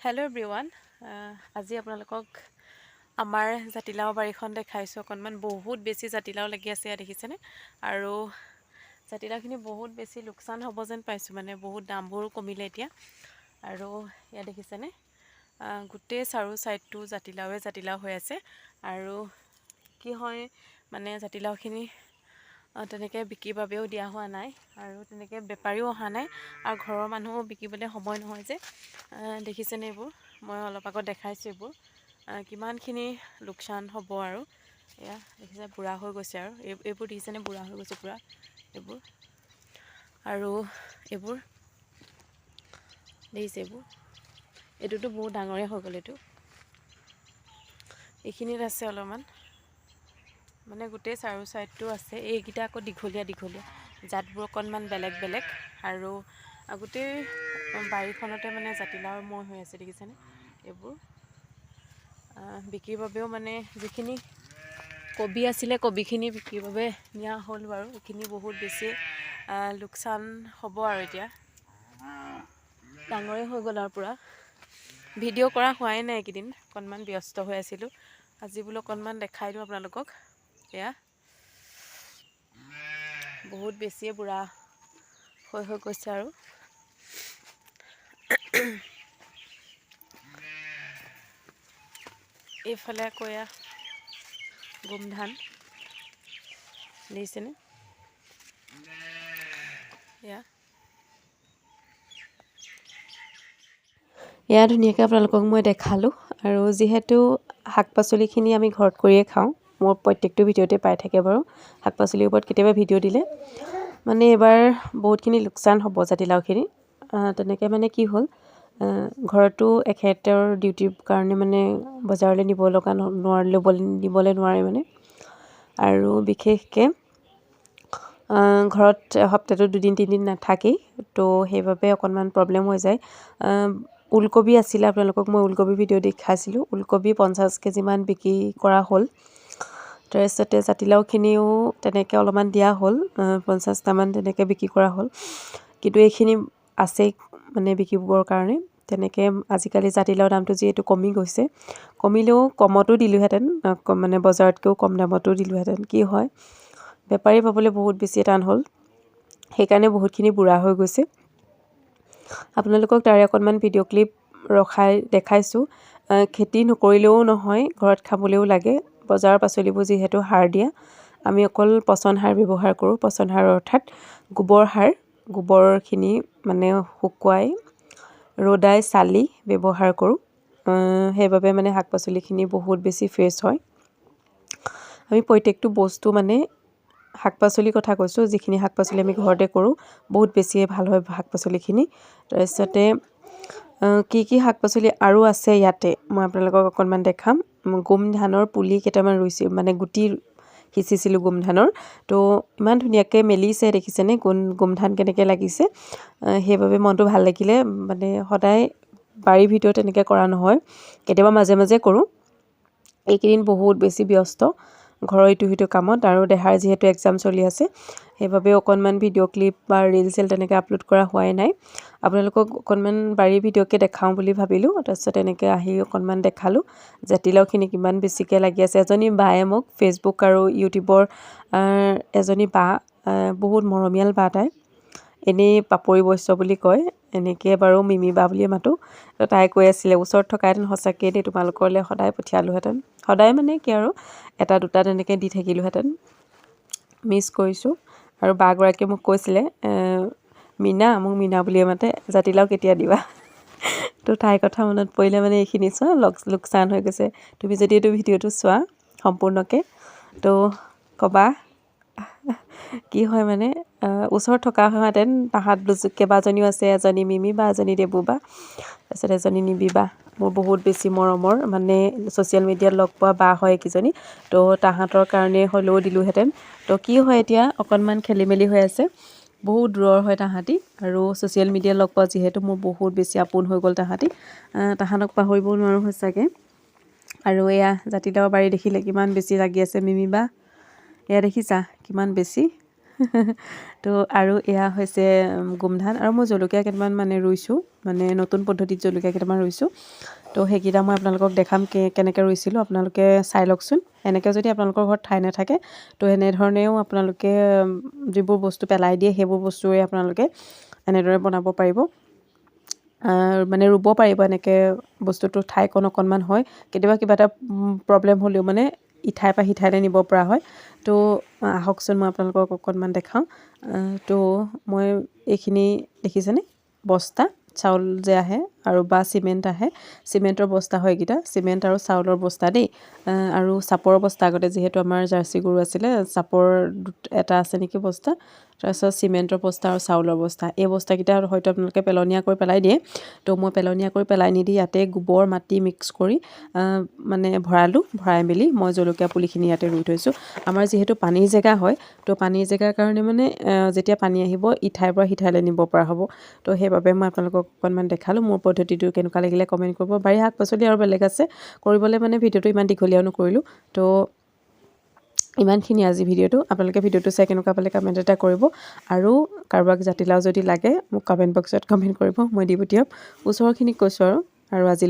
Hello everyone আজি আপোনালোকক আমাৰ জাতিলাও বাৰীখন দেখাইছোঁ। অকণমান বহুত বেছি জাতিলাও লাগি আছে ইয়াত দেখিছেনে? আৰু জাতিলাওখিনি বহুত বেছি লোকচান হ'ব যেন পাইছোঁ মানে বহুত দামবোৰো কমিলে এতিয়া। আৰু ইয়াত দেখিছেনে? গোটেই চাৰু ছাইডটো জাতিলাওৱে জাতিলাও হৈ আছে। আৰু কি হয় মানে জাতিলাওখিনি তেনেকৈ বিক্ৰীৰ বাবেও দিয়া হোৱা নাই আৰু তেনেকৈ বেপাৰীও অহা নাই আৰু ঘৰৰ মানুহো বিকিবলৈ সময় নহয় যে। দেখিছেনে এইবোৰ? মই অলপ আগত দেখাইছোঁ এইবোৰ। কিমানখিনি লোকচান হ'ব আৰু। এয়া দেখিছে বুঢ়া হৈ গৈছে আৰু। এই- এইবোৰ দেখিছেনে? বুঢ়া হৈ গৈছে পূৰা এইবোৰ। আৰু এইবোৰ দেখিছে এইবোৰ। এইটোতো বহুত ডাঙৰে হৈ গ'ল এইটো। এইখিনিত আছে অলপমান। মানে গোটেই চাৰু ছাইডটো আছে এইকেইটা আকৌ দীঘলীয়া দীঘলীয়া। জাতবোৰ অকণমান বেলেগ বেলেগ আৰু গোটেই বাৰীখনতে মানে জাতিলাওৰ মই হৈ আছে দেখিছেনে? এইবোৰ। বিক্ৰীৰ বাবেও মানে যিখিনি কবি আছিলে কবিখিনি বিক্ৰীৰ বাবে নিয়া হ'ল বাৰু। এইখিনি বহুত বেছি লোকচান হ'ব আৰু এতিয়া। ডাঙৰে হৈ গ'ল আৰু পূৰা। ভিডিঅ' কৰা হোৱাই নাই এইকেইদিন অকণমান ব্যস্ত হৈ আছিলোঁ। আজি বোলো অকণমান দেখাই দিওঁ আপোনালোকক। এয়া। বহুত বেছিয়ে বুঢ়া হৈ হৈ গৈছে আৰু। এইফালে আকৌ এয়া গোমধান দেখিছেনে? এয়া। এয়া ধুনীয়াকৈ আপোনালোকক মই দেখালোঁ আৰু যিহেতু শাক পাচলিখিনি আমি ঘৰত কৰিয়ে খাওঁ। মোৰ প্ৰত্যেকটো ভিডিঅ'তে পাই থাকে বাৰু। শাক পাচলিৰ ওপৰত কেতিয়াবা ভিডিঅ' দিলে। মানে এইবাৰ বহুতখিনি লোকচান হ'ব জাতিলাওখিনি। তেনেকৈ মানে কি হ'ল ঘৰতো এখেতৰ ডিউটিৰ কাৰণে মানে বজাৰলৈ নিব লগা ন- নোৱাৰিলে নিবলৈ নোৱাৰে মানে। আৰু বিশেষকৈ ঘৰত সপ্তাহটো দুদিন তিনিদিন নাথাকেই। তো সেইবাবে অকণমান প্ৰব্লেম হৈ যায়। ওলকবি আছিলে আপোনালোকক মই ওলকবি ভিডিঅ' দেখাইছিলোঁ ওলকবি পঞ্চাছ কেজিমান বিক্ৰী কৰা হ'ল। তাৰপিছতে জাতিলাওখিনিও তেনেকৈ অলপমান দিয়া হ'ল পঞ্চাছটামান তেনেকৈ বিক্ৰী কৰা হ'ল। কিন্তু এইখিনি আছেই মানে বিকিবৰ কাৰণে। তেনেকৈ আজিকালি জাতিলাওৰ দামটো যিহেতু কমি গৈছে কমিলেও কমতো দিলোঁহেঁতেন মানে বজাৰতকৈও কম দামতো দিলোঁহেঁতেন। কি হয় বেপাৰী পাবলৈ বহুত বেছি টান হ'ল। সেইকাৰণে বহুতখিনি বুঢ়া হৈ গৈছে। আপোনালোকক তাৰে অকণমান ভিডিঅ' ক্লিপ ৰখাই দেখাইছোঁ। খেতি নকৰিলেও নহয় ঘৰত খাবলৈও লাগে। বজাৰৰ পাচলিবোৰ যিহেতু সাৰ দিয়া আমি অকল পচন সাৰ ব্যৱহাৰ কৰোঁ। পচন সাৰ অৰ্থাৎ গোবৰ সাৰ গোবৰখিনি মানে শুকুৱাই ৰ'দাই চালি ব্যৱহাৰ কৰোঁ। সেইবাবে মানে শাক পাচলিখিনি বহুত বেছি ফ্ৰেছ হয়। আমি প্ৰত্যেকটো বস্তু মানে শাক পাচলিৰ কথা কৈছোঁ যিখিনি শাক পাচলি আমি ঘৰতে কৰোঁ বহুত বেছিয়ে ভাল হয় শাক পাচলিখিনি। তাৰপিছতে কি কি শাক পাচলি আৰু আছে ইয়াতে মই আপোনালোকক অকণমান দেখাম। গোম ধানৰ পুলি কেইটামান ৰুইছোঁ মানে গুটি সিঁচিছিলোঁ গোমধানৰ। তো ইমান ধুনীয়াকৈ মেলিছে দেখিছেনে? গোম গোমধান কেনেকৈ লাগিছে? সেইবাবে মনটো ভাল লাগিলে। মানে সদায় বাৰীৰ ভিতৰত তেনেকৈ কৰা নহয়। কেতিয়াবা মাজে মাজে কৰোঁ। এইকেইদিন বহুত বেছি ব্যস্ত। ঘৰৰ ইটো সিটো কামত আৰু দেহাৰ যিহেতু এক্সাম চলি আছে সেইবাবে অকণমান ভিডিঅ' ক্লিপ বা ৰিল চিল তেনেকৈ আপলোড কৰা হোৱাই নাই। আপোনালোকক অকণমান বাৰীৰ ভিডিঅ'কে দেখাওঁ বুলি ভাবিলোঁ তাৰপিছত এনেকৈ আহি অকণমান দেখালোঁ জাতিলাওখিনি কিমান বেছিকৈ লাগি আছে। এজনী বায়ে মোক ফেচবুক আৰু ইউটিউবৰ এজনী বা বহুত মৰমীয়াল বা তাই। এনেই পাপৰি বৈশ্য বুলি কয়। এনেকৈ বাৰু মিমি বা বুলিয়ে মাতোঁ। তো তাই কৈ আছিলে ওচৰত থকাহেঁতেন সঁচাকৈ দেই তোমালোকলৈ সদায় পঠিয়ালোহেঁতেন। সদায় মানে কি আৰু এটা দুটা তেনেকৈ দি থাকিলোহেঁতেন। মিছ কৰিছোঁ। আৰু বাগৰাকীয়ে মোক কৈছিলে মীনা মোক মীনা বুলিয়ে মাতে জাতিলাও কেতিয়া দিবা? তো তাইৰ কথা মনত পৰিলে মানে এইখিনি চোৱা লোক লোকচান হৈ গৈছে। তুমি যদি এইটো ভিডিঅ'টো চোৱা সম্পূৰ্ণকৈ তো ক'বা কি হয় মানে ওচৰত থকা হোৱাহেঁতেন তাহাঁত দুজ- কেইবাজনীও আছে এজনী মিমি বা এজনী দেবু বা তাৰপিছত এজনী নিবি বা মোৰ বহুত বেছি মৰমৰ মানে ছ'চিয়েল মিডিয়াত লগ পোৱা বা হয় এইকেইজনী তো তাহাঁতৰ কাৰণে হ'লেও দিলোঁহেঁতেন। তো কি হয় এতিয়া অকণমান খেলি মেলি হৈ আছে বহুত দূৰৰ হয় তাহাঁতি আৰু ছ'চিয়েল মিডিয়াত লগ পোৱা যিহেতু মোৰ বহুত বেছি আপোন হৈ গ'ল তাহাঁতি তাহাঁতক পাহৰিব নোৱাৰোঁ সঁচাকৈ। আৰু এয়া জাতিলাও বাৰী দেখিলে কিমান বেছি লাগি আছে মিমি বা এয়া দেখিছা কিমান বেছি তো আৰু এয়া হৈছে গোমধান আৰু মই জলকীয়া কেইটামান মানে ৰুইছোঁ মানে নতুন পদ্ধতিত জলকীয়া কেইটামান ৰুইছোঁ। তো সেইকেইটা মই আপোনালোকক দেখাম কেনেকৈ ৰুইছিলোঁ। আপোনালোকে চাই লওকচোন। এনেকৈ যদি আপোনালোকৰ ঘৰত ঠাই নাথাকে তো এনেধৰণেও আপোনালোকে যিবোৰ বস্তু পেলাই দিয়ে সেইবোৰ বস্তুৰে আপোনালোকে এনেদৰে বনাব পাৰিব। মানে ৰুব পাৰিব এনেকৈ বস্তুটো ঠাইকণ অকণমান হয়। কেতিয়াবা কিবা এটা প্ৰব্লেম হ'লেও মানে ইঠাইৰ পৰা সিঠাইলৈ নিব পৰা হয়। তো আহকচোন মই আপোনালোকক অকণমান দেখাওঁ। তো মই এইখিনি দেখিছেনে? বস্তা চাউল যে আহে আৰু বা চিমেণ্ট আহে। চিমেণ্টৰ বস্তা হয় এইকেইটা। চিমেণ্ট আৰু চাউলৰ বস্তা দেই। আৰু চাপৰৰ বস্তা আগতে যিহেতু আমাৰ জাৰ্চি গৰু আছিলে চাপৰ এটা আছে নেকি বস্তা? তাৰপিছত চিমেণ্টৰ বস্তা আৰু চাউলৰ বস্তা। এই বস্তাকেইটা হয়তো আপোনালোকে পেলনীয়া কৰি পেলাই দিয়ে। তো মই পেলনীয়া কৰি পেলাই নিদি ইয়াতে গোবৰ মাটি মিক্স কৰি মানে ভৰালোঁ ভৰাই মেলি মই জলকীয়া পুলিখিনি ইয়াতে ৰুই থৈছোঁ। আমাৰ যিহেতু পানীৰ জেগা হয় তো পানীৰ জেগাৰ কাৰণে মানে যেতিয়া পানী আহিব ইঠাইৰ পৰা সিঠাইলৈ নিব পৰা হ'ব। তো সেইবাবে মই আপোনালোকক অকণমান দেখালোঁ। মোৰ পদ্ধতিটো কেনেকুৱা লাগিলে কমেণ্ট কৰিব বাৰী শাক পাচলি আৰু বেলেগ আছে। কৰিবলৈ মানে ভিডিঅ'টো ইমান দীঘলীয়াও নকৰিলোঁ। তো ইমানখিনি আজি ভিডিঅ'টো। আপোনালোকে ভিডিঅ'টো চাই কেনেকুৱা পালে কমেণ্ট এটা কৰিব। আৰু কাৰোবাক জাতিলাও যদি লাগে মোক কমেণ্ট বক্সত কমেণ্ট কৰিব। মই দি পঠিয়াম। ওচৰৰখিনিক কৈছোঁ আৰু। আৰু আজি